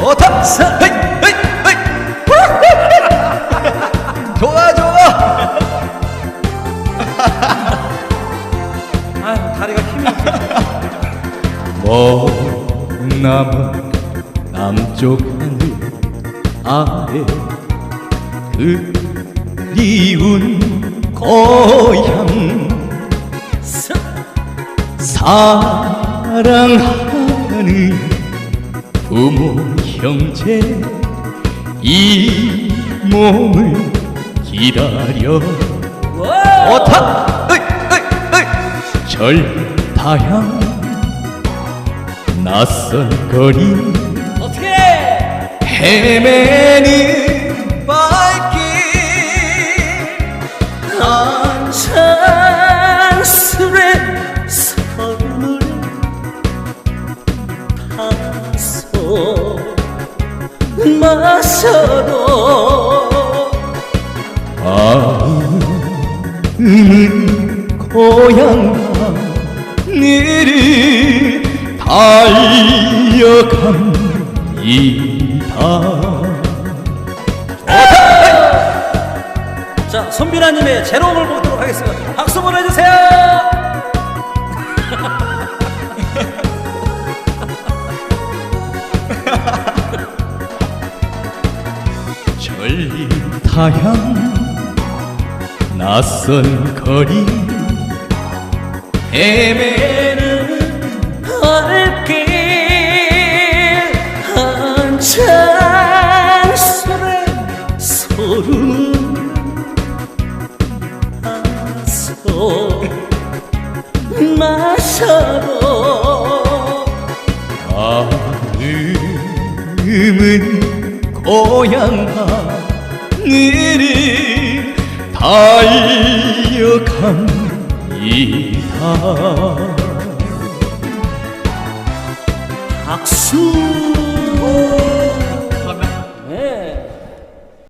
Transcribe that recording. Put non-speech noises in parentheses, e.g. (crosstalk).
좋다 헤이 헤이 헤이. (laughs) 좋아 좋아. (laughs) 아 다리가 힘이 먼남은 남쪽 하늘 아래 그리운 고향 사랑하는 부모 형제 이 몸을 기다려. 으이 절타향 낯선 거리. 어떻게? 헤매는 발길 한창 마셔도 마음은 고향 하늘을 달려갑니다 자 손비나님의 제로음을 보도록 하겠습니다. 박수 절타향 낯선 거리. 헤매는 할길 한창술에 소름 타서 마셔도 마음은 고향 하늘을 달려갑니다 박수